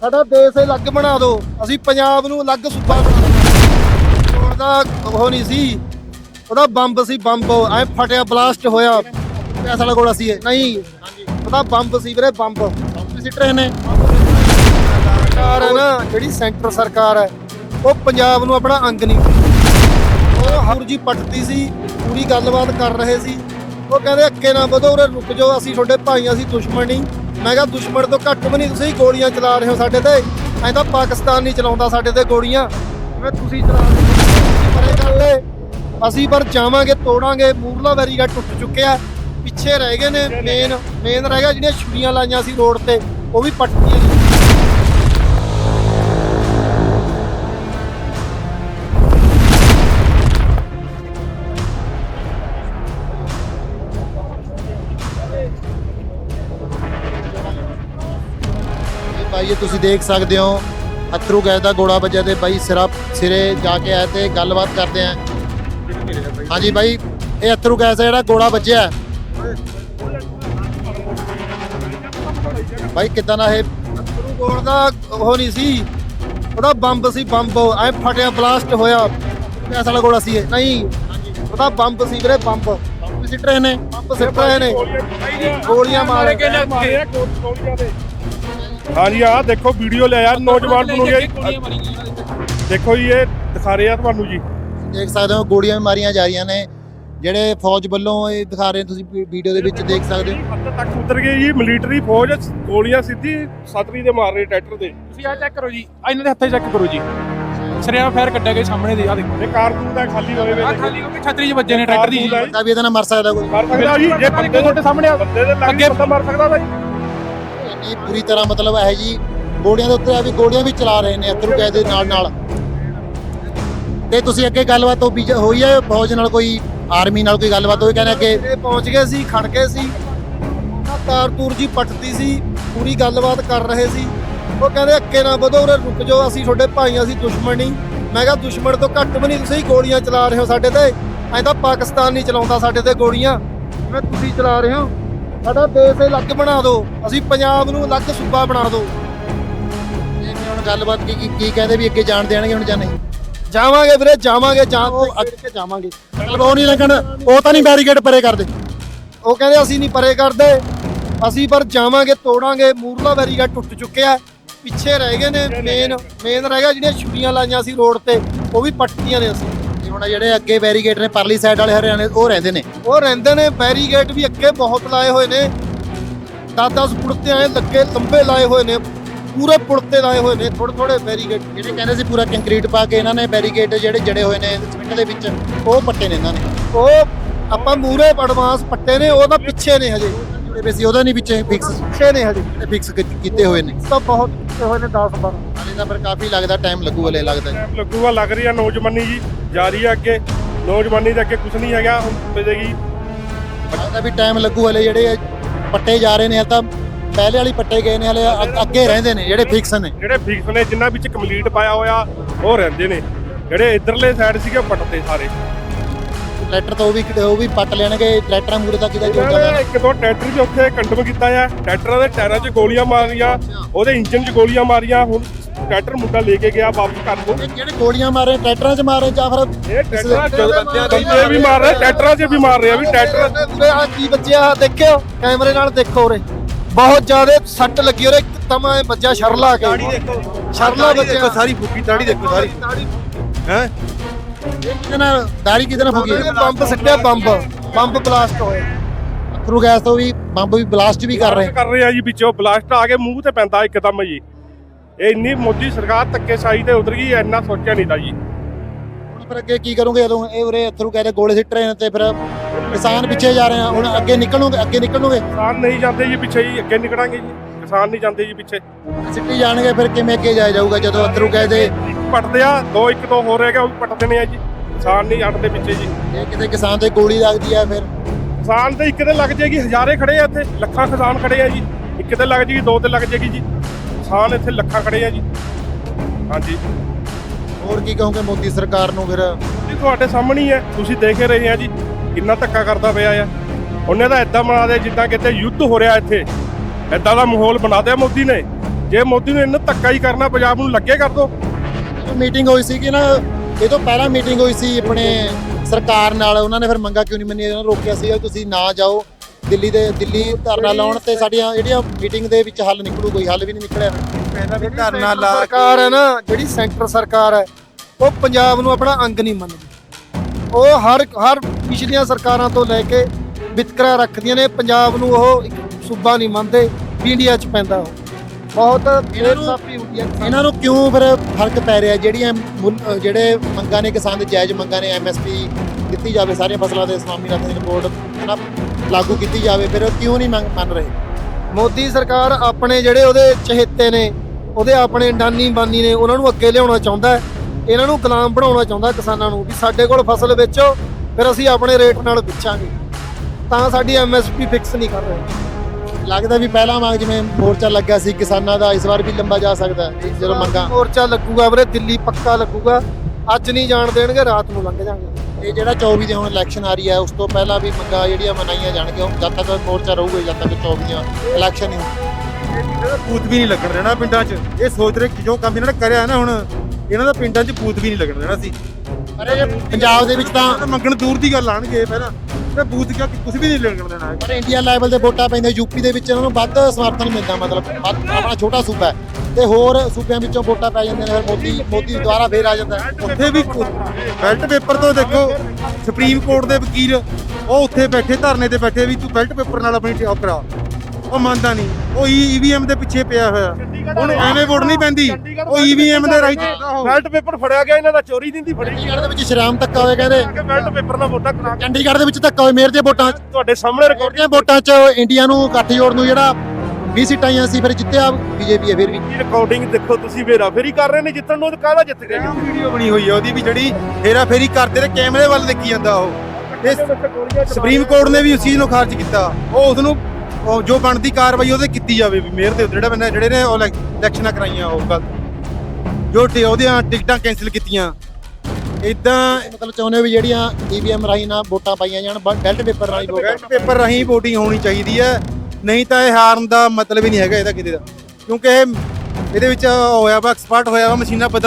ਸਾਡਾ ਦੇਸ਼ ਅਲੱਗ ਬਣਾ ਦਿਓ। ਅਸੀਂ ਪੰਜਾਬ ਨੂੰ ਅਲੱਗ ਸੂਬਾ ਬਣਾ ਦਿਓ। ਉਹ ਨਹੀਂ ਸੀ। ਉਹਦਾ ਬੰਬ ਸੀ, ਬੰਬ। ਐ ਫਟਿਆ, ਬਲਾਸਟ ਹੋਇਆ। ਪੈਸਾ ਵਾਲਾ ਗੋਲਾ ਸੀ ਨਹੀਂ। ਉਹਦਾ ਬੰਬ ਸੀ ਵੀਰੇ, ਬੰਬ। ਤੁਸੀਂ ਸਿੱਟ ਰਹੇ ਸਰਕਾਰ ਹੈ ਨਾ, ਜਿਹੜੀ ਸੈਂਟਰ ਸਰਕਾਰ ਹੈ, ਉਹ ਪੰਜਾਬ ਨੂੰ ਆਪਣਾ ਅੰਗ ਨਹੀਂ ਉਹ ਹਰ ਜੀ ਪੱਟਦੀ ਸੀ, ਪੂਰੀ ਗੱਲਬਾਤ ਕਰ ਰਹੇ ਸੀ। ਉਹ ਕਹਿੰਦੇ, ਅੱਗੇ ਨਾ ਵਧੋ, ਉਰੇ ਰੁਕ ਜਾਓ। ਅਸੀਂ ਤੁਹਾਡੇ ਭਾਈ ਅਸੀਂ ਦੁਸ਼ਮਣ ਨਹੀਂ। ਮੈਂ ਕਿਹਾ ਦੁਸ਼ਮਣ ਤੋਂ ਘੱਟ ਵੀ ਨਹੀਂ ਤੁਸੀਂ ਗੋਲੀਆਂ ਚਲਾ ਰਹੇ ਹੋ ਸਾਡੇ ਤੇ। ਐਂ ਤਾਂ ਪਾਕਿਸਤਾਨ ਨਹੀਂ ਚਲਾਉਂਦਾ ਸਾਡੇ ਤੇ ਗੋਲੀਆਂ। ਜਿਵੇਂ ਤੁਸੀਂ ਚਲਾ ਰਹੇ ਹੋ। ਪਰੇ ਲੈ ਅਸੀਂ ਪਰ ਜਾਵਾਂਗੇ ਤੋੜਾਂਗੇ। ਮੂਰਲਾ ਬੈਰੀਗੇਡ ਟੁੱਟ ਚੁੱਕਿਆ। ਪਿੱਛੇ ਰਹਿ ਗਏ ਨੇ ਮੇਨ ਮੇਨ ਰਹਿ ਗਿਆ ਜਿਹੜੀਆਂ ਛੁਰੀਆਂ ਲਾਈਆਂ ਸੀ ਰੋਡ ਤੇ ਉਹ ਵੀ ਪੱਟੀਆਂ ਨੇ ਇਹ ਤੁਸੀਂ ਦੇਖ ਸਕਦੇ ਹੋ ਅਥਰੂ ਗੈਸ ਦਾ ਗੋਲਾ ਵੱਜਿਆ ਤੇ ਬਾਈ ਸਿਰਾ ਸਿਰੇ ਜਾ ਕੇ ਆਏ ਤੇ ਗੱਲਬਾਤ ਕਰਦੇ ਆ। ਹਾਂਜੀ ਬਾਈ ਇਹ ਅਥਰੂ ਗੈਸ ਦਾ ਜਿਹੜਾ ਗੋਲਾ ਵੱਜਿਆ। ਹੈ। ਬਾਈ ਕਿਦਾਂ ਦਾ ਇਹ? ਗੁਰੂ ਗੋਲ ਦਾ ਉਹ ਨਹੀਂ ਸੀ। ਉਹਦਾ ਬੰਬ ਸੀ ਬੰਬ। ਐ ਫਟਿਆ ਬਲਾਸਟ ਹੋਇਆ। ਪੈਸਾ ਵਾਲਾ ਗੋਲਾ ਸੀ ਇਹ। ਨਹੀਂ ਉਹਦਾ ਬੰਬ ਸੀ ਵੀਰੇ ਬੰਬ। ਸਿੱਟ ਰਹੇ ਨੇ। ਬੰਬ ਸਿੱਟ ਰਹੇ ਨੇ। ਗੋਲੀਆਂ ਮਾਰ ਕੇ। ਹਾਂਜੀ ਆਹ ਦੇਖੋ ਵੀਡੀਓ ਲਿਆ ਨੌਜਵਾਨ ਨੂੰ ਦੇਖੋ ਜੀ ਇਹ ਦਿਖਾ ਰਹੇ ਆ ਤੁਹਾਨੂੰ ਜੀ। ਦੇਖ ਸਕਦੇ ਹੋ ਗੋਲੀਆਂ ਮਾਰੀਆਂ ਜਾ ਰਹੀਆਂ ਨੇ। ਜਿਹੜੇ ਫੌਜ ਵੱਲੋਂ ਇਹ ਦਿਖਾ ਰਹੇ ਤੁਸੀਂ ਵੀਡੀਓ ਦੇ ਵਿੱਚ ਦੇਖ ਸਕਦੇ ਹੋ। ਹੱਦ ਤੱਕ ਉਤਰ ਗਈ ਜੀ ਮਿਲਟਰੀ ਫੌਜ ਗੋਲੀਆਂ ਸਿੱਧੀ ਸਤਰੀ ਦੇ ਮਾਰ ਰਹੇ ਟਰੈਕਟਰ ਦੇ ਤੁਸੀਂ ਆ ਚੈੱਕ ਕਰੋ ਜੀ ਆ ਇਹਨਾਂ ਦੇ ਹੱਥੇ ਚੈੱਕ ਕਰੋ ਜੀ। ਸਰਿਆ ਫਾਇਰ ਕੱਢਿਆ ਗਿਆ ਸਾਹਮਣੇ ਦੇ ਆ ਦੇਖੋ। ਇਹ ਕਾਰਤੂਸ ਦਾ ਖਾਲੀ ਹੋਏ ਵੇ ਆ ਖਾਲੀ ਕਿਉਂਕਿ ਛਤਰੀ 'ਚ ਵੱਜੇ ਨੇ ਟਰੈਕਟਰ ਦੀ ਜੀ। ਬੰਦਾ ਵੀ ਇਹਦੇ ਨਾਲ ਮਰ ਸਕਦਾ ਕੋਈ। ਮਰ ਸਕਦਾ ਜੀ ਜੇ ਬੰਦੇ ਤੁਹਾਡੇ ਸਾਹਮਣੇ ਆ। ਬੰਦੇ ਦੇ ਲੱਗ ਬੰਦਾ ਮਰ ਸਕਦਾ ਬਾਈ। ਇੰਨੀ ਪੂਰੀ ਤਰ੍ਹਾਂ ਮਤਲਬ ਹੈ ਜੀ ਗੋਲੀਆਂ ਦੇ ਉੱਤੇ ਆ ਵੀ ਗੋਲੀਆਂ ਵੀ ਚਲਾ ਰਹੇ ਨੇ ਅਥਰੂ ਗੈਸ ਦੇ ਨਾਲ ਨਾਲ। ਤੇ ਤੁਸੀਂ ਅੱਗੇ ਗੱਲਬਾਤ ਹੋ ਵੀ ਹੋਈ ਹੈ ਫੌਜ ਨਾਲ ਕੋਈ, ਆਰਮੀ ਨਾਲ ਕੋਈ ਗੱਲਬਾਤ ਹੋਈ? ਕਹਿੰਦੇ ਅੱਗੇ ਪਹੁੰਚ ਗਏ ਸੀ, ਖੜ ਗਏ ਸੀ। ਉਹਨਾਂ ਤਾਰ ਤੂਰ ਜੀ ਪੱਟਦੀ ਸੀ, ਪੂਰੀ ਗੱਲਬਾਤ ਕਰ ਰਹੇ ਸੀ। ਉਹ ਕਹਿੰਦੇ ਅੱਗੇ ਨਾ ਵਧੋ, ਉਰੇ ਰੁਕ ਜਾਓ, ਅਸੀਂ ਤੁਹਾਡੇ ਭਾਈ ਅਸੀਂ ਦੁਸ਼ਮਣ ਨਹੀਂ ਮੈਂ ਕਿਹਾ ਦੁਸ਼ਮਣ ਤੋਂ ਘੱਟ ਵੀ ਨਹੀਂ ਤੁਸੀਂ ਗੋਲੀਆਂ ਚਲਾ ਰਹੇ ਹੋ ਸਾਡੇ ਤੇ। ਐਂ ਤਾਂ ਪਾਕਿਸਤਾਨ ਨਹੀਂ ਚਲਾਉਂਦਾ ਸਾਡੇ ਤੇ ਗੋਲੀਆਂ। ਮੈਂ ਤੁਸੀਂ ਚਲਾ ਰਹੇ ਹੋ। ਸਾਡਾ ਦੇਸ਼ ਅਲੱਗ ਬਣਾ ਦਿਓ। ਅਸੀਂ ਪੰਜਾਬ ਨੂੰ ਅਲੱਗ ਸੂਬਾ ਬਣਾ ਦਿਓ। ਹੁਣ ਗੱਲਬਾਤ ਕੀ ਕੀ- ਕੀ ਕਹਿੰਦੇ ਵੀ ਅੱਗੇ ਜਾਣ ਦੇਣਗੇ ਹੁਣ ਜਾਂ ਨਹੀਂ। ਜਾਵਾਂਗੇ ਵੀਰੇ ਜਾਵਾਂਗੇ ਤੇ ਖੇਡ ਕੇ ਜਾਵਾਂਗੇ। ਉਹ ਨਹੀਂ ਲੱਗਣ ਉਹ ਤਾਂ ਨਹੀਂ ਬੈਰੀਕੇਡ ਪਰੇ ਕਰਦੇ। ਉਹ ਕਹਿੰਦੇ ਅਸੀਂ ਨਹੀਂ ਪਰੇ ਕਰਦੇ। ਅਸੀਂ ਪਰ ਜਾਵਾਂਗੇ ਤੋੜਾਂਗੇ। ਮੂਰਲਾ ਬੈਰੀਗੇਡ ਟੁੱਟ ਚੁੱਕਿਆ। ਪਿੱਛੇ ਰਹਿ ਗਏ ਨੇ ਮੇਨ ਮੇਨ ਰਹਿ ਗਿਆ ਜਿਹੜੀਆਂ ਛੁਰੀਆਂ ਲਾਈਆਂ ਸੀ ਰੋਡ ਤੇ ਉਹ ਵੀ ਪੱਟੀਆਂ ਨੇ ਅਸੀਂ। ਤੇ ਹੁਣ ਜਿਹੜੇ ਅੱਗੇ ਬੈਰੀਕੇਡ ਨੇ ਪਰਲੀ ਸਾਈਡ ਵਾਲੇ ਹਰਿਆਣੇ ਉਹ ਰਹਿੰਦੇ ਨੇ। ਉਹ ਰਹਿੰਦੇ ਨੇ ਬੈਰੀਗੇਡ ਵੀ ਅੱਗੇ ਬਹੁਤ ਲਾਏ ਹੋਏ ਨੇ। 10-10 ਫੁੱਟ ਤੇ ਐ ਲੱਗੇ ਲੰਬੇ ਲਾਏ ਹੋਏ ਨੇ ਪੂਰੇ ਪੁਲ ਤੇ ਲਾਏ ਹੋਏ ਨੇ ਥੋੜੇ ਥੋੜੇ ਬੈਰੀਗੇਡ ਜਿਹੜੇ ਕਹਿੰਦੇ ਸੀ ਪੂਰਾ ਕੰਕਰੀਟ ਪਾ ਕੇ ਇਹਨਾਂ ਨੇ ਬੈਰੀਕੇਡ ਜਿਹੜੇ ਜੜੇ ਹੋਏ ਨੇ ਸਿਮਿੰਟ ਦੇ ਵਿੱਚ ਉਹ ਪੱਟੇ ਨੇ ਇਹਨਾਂ ਨੇ। ਉਹ ਆਪਾਂ ਮੂਰੇ ਐਡਵਾਂਸ ਪੱਟੇ ਨੇ ਉਹ ਤਾਂ ਪਿੱਛੇ ਨੇ ਹਜੇ। ਜੁੜੇ ਪਏ ਸੀ ਉਹਦਾ ਨਹੀਂ ਵਿੱਚ ਫਿਕਸ ਪਿੱਛੇ ਨੇ ਹਜੇ। ਫਿਕਸ ਕੀਤੇ ਹੋਏ ਨੇ। ਤਾਂ ਬਹੁਤ ਪਿੱਛੇ ਹੋਏ ਨੇ 10 12 ਹਾਲੇ ਤਾਂ ਫਿਰ ਕਾਫੀ ਲੱਗਦਾ ਟਾਈਮ ਲੱਗੂ ਹਲੇ ਲੱਗਦਾ ਟਾਈਮ ਲੱਗੂਗਾ ਲੱਗ ਰਹੀ ਆ ਨੌਜਵਾਨੀ ਜੀ ਜਾਰੀ ਆ ਅੱਗੇ। ਨੌਜਵਾਨੀ ਦੇ ਅੱਗੇ ਕੁਝ ਨਹੀਂ ਹੈਗਾ ਹੁਣ ਮਿਲੇਗੀ। ਲੱਗਦਾ ਵੀ ਟਾਈਮ ਲੱਗੂ ਹਲੇ ਜਿਹੜੇ ਪੱਟੇ ਜਾ ਰਹੇ ਨੇ ਹਲੇ ਤਾਂ ਪਹਿਲੇ ਵਾਲੀ ਪੱਟੇ ਗਏ ਨੇ ਹਲੇ ਅੱਗ- ਅੱਗੇ ਰਹਿੰਦੇ ਨੇ ਜਿਹੜੇ ਫਿਕਸ ਨੇ। ਜਿਹੜੇ ਫਿਕਸ ਨੇ ਜਿਨ੍ਹਾਂ ਵਿੱਚ ਕੰਪਲੀਟ ਪਾਇਆ ਹੋਇਆ ਉਹ ਰਹਿੰਦੇ ਨੇ। ਜਿਹੜੇ ਇਧਰਲੇ ਸਾਈਡ ਸੀਗੇ ਉਹ ਪੱਟਦੇ ਸਾਰੇ। ਟਰੈਕਟਰ ਤਾਂ ਉਹ ਵੀ ਉਹ ਵੀ ਪੱਟ ਲੈਣਗੇ ਟਰੈਕਟਰਾਂ ਮੂਰੇ ਤੱਕ ਇਹਨਾਂ ਨੇ ਜਾਣਾ। ਇੱਕ ਦੋ ਟਰੈਕਟਰ ਵੀ ਉੱਥੇ ਕੰਡਮ ਕੀਤਾ ਆ। ਟਰੈਕਟਰਾਂ ਦੇ ਟਾਇਰਾਂ 'ਚ ਗੋਲੀਆਂ ਮਾਰੀਆਂ ਉਹਦੇ ਇੰਜਨ 'ਚ ਗੋਲੀਆਂ ਮਾਰੀਆਂ ਹੁਣ ਟਰੈਕਟਰ ਮੁੰਡਾ ਲੈ ਕੇ ਗਿਆ ਵਾਪਸ ਕਰ ਦੋ ਇਹ ਜਿਹੜੇ ਗੋਲੀਆਂ ਮਾਰੇ ਟਰੈਕਟਰਾਂ 'ਚ ਮਾਰੇ ਜਾਂ ਫਿਰ ਇਹ ਟਰੈਕਟਰਾਂ 'ਚ ਬੰਦੇ ਵੀ ਮਾਰ ਰਹੇ ਟਰੈਕਟਰਾਂ 'ਚ ਵੀ ਮਾਰ ਰਹੇ ਆ ਵੀ ਟਰੈਕਟਰ ਉਰੇ ਆ ਕੀ ਵੱਜਿਆ ਦੇਖਿਓ ਕੈਮਰੇ ਨਾਲ ਦੇਖੋ ਉਰੇ। ਬਹੁਤ ਜ਼ਿਆਦਾ ਸੱਟ ਲੱਗੀ ਉਰੇ ਇੱਕ ਤਮਾ ਇਹ ਵੱਜਿਆ ਸ਼ਰਲਾ ਕੇ ਸ਼ਰਲਾ ਵੱਜਿਆ ਸਾਰੀ ਫੁੱਕੀ ਦਾੜੀ ਦੇਖੋ ਸਾਰੀ। ਹੈ? ਕਿਹਦੇ ਨਾਲ ਦਾੜੀ ਕਿਹਦੇ ਨਾਲ ਫੁਗੀ ਇਹ ਬੰਬ ਸਿੱਟਿਆ ਬੰਬ ਬੰਬ ਬਲਾਸਟ ਹੋਇਆ ਅਥਰੂ ਗੈਸ ਤੋਂ ਵੀ ਬੰਬ ਵੀ ਬਲਾਸਟ ਵੀ ਕਰ ਰਹੇ। ਕਰ ਰਹੇ ਆ ਜੀ ਵਿੱਚੋਂ। ਬਲਾਸਟ ਆ ਕੇ ਮੂੰਹ ਤੇ ਪੈਂਦਾ ਇੱਕਦਮ ਜੀ। ਇਹ ਇੰਨੀ ਮੋਦੀ ਸਰਕਾਰ ਧੱਕੇਸ਼ਾਹੀ ਤੇ ਉਤਰ ਗਈ ਇੰਨਾ ਸੋਚਿਆ ਨਹੀਂ ਤਾਂ ਜੀ। ਹੁਣ ਫਿਰ ਅੱਗੇ ਕੀ ਕਰੋਗੇ ਜਦੋਂ ਇਹ ਉਰੇ ਅਥਰੂ ਗੈਸ ਦੇ ਗੋਲੇ ਸਿੱਟ ਰਹੇ ਨੇ ਤੇ ਫਿਰ ਕਿਸਾਨ ਪਿੱਛੇ ਜਾ ਰਹੇ ਆ। ਹੁਣ ਅੱਗੇ ਨਿਕਲਣਗੇ ਅੱਗੇ ਨਿਕਲਣਗੇ ਕਿਸਾਨ ਨਹੀਂ ਜਾਂਦੇ ਜੀ ਪਿੱਛੇ ਜੀ ਅੱਗੇ ਨਿਕਲਾਂਗੇ ਜੀ। ਕਿਸਾਨ ਨਹੀਂ ਜਾਂਦੇ ਜੀ ਪਿੱਛੇ। ਸਿੱਟੀ ਜਾਣਗੇ ਫਿਰ ਕਿਵੇਂ ਅੱਗੇ ਜਾਇਆ ਜਾਊਗਾ ਜਦੋਂ ਅਥਰੂ ਗੈਸ ਦੇ ਪੱਟਦੇ ਆ ਦੋ ਇੱਕ ਦੋ ਹੋ ਰਹੇ ਹੈਗੇ ਉਹ ਵੀ ਪੱਟ ਦੇਣੇ ਆ ਜੀ। ਕਿਸਾਨ ਨਹੀਂ ਹਟਦੇ ਪਿੱਛੇ ਜੀ। ਜੇ ਕਿਤੇ ਕਿਸਾਨ ਤੇ ਗੋਲੀ ਲੱਗਦੀ ਆ ਫਿਰ? ਕਿਸਾਨ ਤੇ ਇੱਕ ਤੇ ਲੱਗ ਜਾਏਗੀ ਹਜ਼ਾਰੇ ਖੜੇ ਆ ਇੱਥੇ ਲੱਖਾਂ ਕਿਸਾਨ ਖੜੇ ਆ ਜੀ। ਇੱਕ ਤੇ ਲੱਗ ਜਾਏਗੀ ਦੋ ਤੇ ਲੱਗ ਜਾਏਗੀ ਜੀ। ਕਿਸਾਨ ਇੱਥੇ ਲੱਖਾਂ ਖੜੇ ਆ ਜੀ। ਹਾਂਜੀ। ਹੋਰ ਕੀ ਕਹੋਗੇ ਮੋਦੀ ਸਰਕਾਰ ਨੂੰ ਫਿਰ? ਜੀ ਤੁਹਾਡੇ ਸਾਹਮਣੇ ਹੀ ਹੈ ਤੁਸੀਂ ਦੇਖ ਰਹੇ ਆ ਜੀ ਕਿੰਨਾ ਧੱਕਾ ਕਰਦਾ ਪਿਆ ਆ। ਉਹਨੇ ਤਾਂ ਇਦਾਂ ਬਣਾ ਦੇ ਜਿੱਦਾਂ ਕਿਤੇ ਯੁੱਧ ਹੋ ਰਿਹਾ ਇੱਥੇ। ਇਦਾਂ ਦਾ ਮਾਹੌਲ ਬਣਾ ਦਿਆ ਮੋਦੀ ਨੇ। ਜੇ ਮੋਦੀ ਨੂੰ ਇੰਨਾ ਧੱਕਾ ਹੀ ਕਰਨਾ ਪੰਜਾਬ ਨੂੰ ਲੱਗੇ ਕਰ ਦੋ। ਮੀਟਿੰਗ ਹੋਈ ਸੀ ਕਿ ਨਾ ਇਹ ਤੋਂ ਪਹਿਲਾਂ ਮੀਟਿੰਗ ਹੋਈ ਸੀ ਆਪਣੇ ਸਰਕਾਰ ਨਾਲ ਉਹਨਾਂ ਨੇ ਫਿਰ ਮੰਗਾ ਕਿਉਂ ਨਹੀਂ ਮੰਨੀ ਉਹਨਾਂ ਨੇ ਰੋਕਿਆ ਸੀ ਤੁਸੀਂ ਨਾ ਜਾਓ ਦਿੱਲੀ ਦੇ ਦਿੱਲੀ ਧਰਨਾ ਲਾਉਣ ਤੇ ਸਾਡੀਆਂ ਜਿਹੜੀਆਂ ਮੀਟਿੰਗ ਦੇ ਵਿੱਚ ਹੱਲ ਨਿਕਲੂ ਕੋਈ ਹੱਲ ਵੀ ਨਹੀਂ ਨਿਕਲਿਆ। ਪਹਿਲਾਂ ਵੀ ਧਰਨਾ ਲਾ ਸਰਕਾਰ ਹੈ ਨਾ ਜਿਹੜੀ ਸੈਂਟਰ ਸਰਕਾਰ ਹੈ ਉਹ ਪੰਜਾਬ ਨੂੰ ਆਪਣਾ ਅੰਗ ਨਹੀਂ ਮੰਨਦੀ। ਉਹ ਹਰ ਹਰ ਪਿਛਲੀਆਂ ਸਰਕਾਰਾਂ ਤੋਂ ਲੈ ਕੇ ਵਿਤਕਰਾ ਰੱਖਦੀਆਂ ਨੇ ਪੰਜਾਬ ਨੂੰ ਉਹ ਇੱਕ ਸੂਬਾ ਨਹੀਂ ਮੰਨਦੇ ਵੀ ਇੰਡੀਆ 'ਚ ਪੈਂਦਾ ਉਹ। ਬਹੁਤ ਬੇਇਨਸਾਫੀ ਹੁੰਦੀ ਹੈ ਇਹਨਾਂ ਨੂੰ ਕਿਉਂ ਫਿਰ ਫ਼ਰਕ ਪੈ ਰਿਹਾ? ਜਿਹੜੀਆਂ ਮੁੱਲ- ਜਿਹੜੇ ਮੰਗਾਂ ਨੇ ਕਿਸਾਨ ਦੇ ਜਾਇਜ਼ ਮੰਗਾਂ ਨੇ ਐਮਐਸਪੀ ਦਿੱਤੀ ਜਾਵੇ ਸਾਰੀਆਂ ਫਸਲਾਂ ਦੇ ਸਵਾਮੀਨਾਥਨ ਦੀ ਰਿਪੋਰਟ ਨਾ ਲਾਗੂ ਕੀਤੀ ਜਾਵੇ ਫਿਰ ਉਹ ਕਿਉਂ ਨਹੀਂ ਮੰਗ ਮੰਨ ਰਹੇ? ਮੋਦੀ ਸਰਕਾਰ ਆਪਣੇ ਜਿਹੜੇ ਉਹਦੇ ਚਹੇਤੇ ਨੇ ਉਹਦੇ ਆਪਣੇ ਡਾਨੀ ਬਾਨੀ ਨੇ ਉਹਨਾਂ ਨੂੰ ਅੱਗੇ ਲਿਆਉਣਾ ਚਾਹੁੰਦਾ ਹੈ। ਇਹਨਾਂ ਨੂੰ ਗੁਲਾਮ ਬਣਾਉਣਾ ਚਾਹੁੰਦਾ ਕਿਸਾਨਾਂ ਨੂੰ ਵੀ ਸਾਡੇ ਕੋਲ ਫਸਲ ਵੇਚੋ ਫਿਰ ਅਸੀਂ ਆਪਣੇ ਰੇਟ ਨਾਲ ਵੇਚਾਂਗੇ। ਤਾਂ ਸਾਡੀ ਐਮਐਸਪੀ ਫਿਕਸ ਨਹੀਂ ਕਰ ਰਹੇ। ਲੱਗਦਾ ਵੀ ਪਹਿਲਾਂ ਵਾਂਗ ਜਿਵੇਂ ਮੋਰਚਾ ਲੱਗਾ ਸੀ ਕਿਸਾਨਾਂ ਦਾ ਇਸ ਵਾਰ ਵੀ ਲੰਬਾ ਜਾ ਸਕਦਾ ਹੈ, ਜਦੋਂ ਮੰਗਾਂ। ਮੋਰਚਾ ਲੱਗੂਗਾ ਵੀਰੇ ਦਿੱਲੀ ਪੱਕਾ ਲੱਗੂਗਾ। ਅੱਜ ਨਹੀਂ ਜਾਣ ਦੇਣਗੇ ਰਾਤ ਨੂੰ ਲੰਘ ਜਾਣਗੇ। ਇਹ ਜਿਹੜਾ 24 ਦੇ ਹੁਣ ਇਲੈਕਸ਼ਨ ਆ ਰਹੀ ਹੈ ਉਸ ਤੋਂ ਪਹਿਲਾਂ ਵੀ ਮੰਗਾਂ ਜਿਹੜੀਆਂ ਮਨਾਈਆਂ ਜਾਣਗੀਆਂ ਉਹ ਜਦ ਤੱਕ ਮੋਰਚਾ ਰਹੂਗਾ ਜਦ ਤੱਕ 24 ਦੀਆਂ ਇਲੈਕਸ਼ਨ ਨਹੀਂ ਇਹਨਾਂ ਦਾ ਵੀ ਨਹੀਂ ਲੱਗਣ ਦੇਣਾ ਪਿੰਡਾਂ 'ਚ। ਇਹ ਸੋਚ ਰਹੇ ਕਿ ਜੋ ਕੰਮ ਇਹਨਾਂ ਨੇ ਕਰਿਆ ਨਾ ਹੁਣ ਇਹਨਾਂ ਦਾ ਪਿੰਡਾਂ 'ਚ ਬੂਥ ਵੀ ਨਹੀਂ ਲੱਗਣ ਦੇਣਾ ਸੀ। ਪਰ ਇਹ ਪੰਜਾਬ ਦੇ ਵਿੱਚ ਤਾਂ ਤਾਂ ਮੰਗਣ ਦੂਰ ਦੀ ਗੱਲ ਆਣਗੇ ਪਹਿਲਾਂ। ਤੇ ਬੂਥ ਕਿਆ ਕੁਝ ਵੀ ਨਹੀਂ ਲੱਗਣ ਦੇਣਾ ਪਰ ਇੰਡੀਆ ਲੈਵਲ ਤੇ ਵੋਟਾਂ ਪੈਂਦੀਆਂ ਯੂਪੀ ਦੇ ਵਿੱਚ ਇਹਨਾਂ ਨੂੰ ਵੱਧ ਸਮਰਥਨ ਮਿਲਦਾ ਮਤਲਬ ਵੱਧ- ਆਪਣਾ ਛੋਟਾ ਸੂਬਾ ਹੈ। ਤੇ ਹੋਰ ਸੂਬਿਆਂ ਵਿੱਚੋਂ ਵੋਟਾਂ ਪੈ ਜਾਂਦੀਆਂ ਨੇ ਫਿਰ ਮੋਦੀ ਮੋਦੀ ਦੁਬਾਰਾ ਫੇਰ ਆ ਜਾਂਦਾ ਹੈ। ਉੱਥੇ ਵੀ ਬੈਲਟ ਪੇਪਰ ਤੋਂ ਦੇਖੋ ਸੁਪਰੀਮ ਕੋਰਟ ਦੇ ਵਕੀਲ ਉਹ ਉੱਥੇ ਬੈਠੇ ਧਰਨੇ ਤੇ ਬੈਠੇ ਵੀ ਤੂੰ ਬੈਲਟ ਪੇਪਰ ਨਾਲ ਆਪਣੀ ਉਹ ਕਰਾ। ਉਹ ਮੰਨਦਾ ਨਹੀਂ। ਉਹ ਈਵੀਐਮ ਦੇ ਪਿੱਛੇ ਪਿਆ ਹੋਇਆ। ਹੁਣ ਐਵੇਂ ਵੋਟ ਨਹੀਂ ਪੈਂਦੀ। ਉਹ ਈਵੀਐਮ ਦੇ ਰਾਈਟ ਬੈਲਟ ਪੇਪਰ ਫੜਿਆ ਗਿਆ ਇਹਨਾਂ ਦਾ ਚੋਰੀ ਨਹੀਂ ਦੀ ਫੜੀ। ਚੰਡੀਗੜ੍ਹ ਦੇ ਵਿੱਚ ਸ਼ਰਾਮ ਧੱਕਾ ਹੋਇਆ ਕਹਿੰਦੇ। ਬੈਲਟ ਪੇਪਰ ਨਾਲ ਵੋਟਾਂ ਕਰਾ ਕੇ। ਚੰਡੀਗੜ੍ਹ ਦੇ ਵਿੱਚ ਧੱਕਾ ਹੋਇਆ ਮੇਅਰ ਦੀਆਂ ਵੋਟਾਂ ਤੁਹਾਡੇ ਸਾਹਮਣੇ ਰਿਕਾਰਡ ਦੀਆਂ ਵੋਟਾਂ 'ਚ ਇੰਡੀਆ ਨੂੰ ਇਕੱਠ ਜੋੜ ਨੂੰ ਜਿਹੜਾ 20 ਸੀਟਾਂ ਆਈਆਂ ਸੀ ਫਿਰ ਜਿੱਤਿਆ ਬੀਜੇਪੀ ਹੈ ਫਿਰ ਵੀ। ਰਿਕਾਰਡਿੰਗ ਦੇਖੋ ਤੁਸੀਂ ਵੇਰਾ ਫੇਰੀ ਕਰ ਰਹੇ ਨੇ ਜਿੱਤਣ ਨੂੰ ਕਾਹਦਾ ਜਿੱਤ ਗਏ। ਜੀ ਵੀਡੀਓ ਬਣੀ ਹੋਈ ਹੈ ਉਹਦੀ ਵੀ ਜਿਹੜੀ ਹੇਰਾ ਫੇਰੀ ਕਰਦੇ ਤੇ ਕੈਮਰੇ ਵੱਲ ਦੇਖੀ ਜਾਂਦਾ ਉਹ। ਸੁਪਰੀਮ ਕੋਰਟ ਨੇ। ਵੀ ਉਸ ਚੀਜ਼ ਨੂੰ ਖਾਰਜ ਕੀਤਾ। ਉਹ ਉਸ ਨੂੰ ਉਹ ਜੋ ਬਣਦੀ ਕਾਰਵਾਈ ਉਹਦੇ ਕੀਤੀ ਜਾਵੇ ਵੀ ਮੇਅਰ ਦੇ ਉੱਤੇ ਜਿਹੜਾ ਬੰਦਾ ਜਿਹੜੇ ਨੇ ਉਹ ਇਲੈਕ- ਇਲੈਕਸ਼ਨਾਂ ਕਰਾਈਆਂ ਉਹ ਗੱਲ ਜੋ ਟਿ- ਉਹਦੀਆਂ ਟਿਕਟਾਂ ਕੈਂਸਲ ਕੀਤੀਆਂ। ਇਦਾਂ ਮਤਲਬ ਚਾਹੁੰਦੇ ਹੋ ਵੀ ਜਿਹੜੀਆਂ ਈਵੀਐਮ ਰਾਹੀਂ ਨਾਲ ਵੋਟਾਂ ਪਾਈਆਂ ਜਾਣ ਬੈਲਟ ਪੇਪਰ ਰਾਹੀਂ ਵੋਟਾਂ ਬੈਲਟ ਪੇਪਰ ਰਾਹੀਂ VOTING ਹੋਣੀ ਚਾਹੀਦੀ ਹੈ। ਨਹੀਂ ਤਾਂ ਇਹ ਹਾਰਨ ਦਾ ਮਤਲਬ ਹੀ ਨਹੀਂ ਹੈਗਾ ਇਹਦਾ ਕਿਤੇ ਦਾ। ਕਿਉਂਕਿ ਇਹ ਇਹਦੇ ਵਿੱਚ ਹੋਇਆ ਵਾ ਐਕਸਪਰਟ ਹੋਇਆ ਵਾ ਮਸ਼ੀਨਾਂ ਬਦਲਣ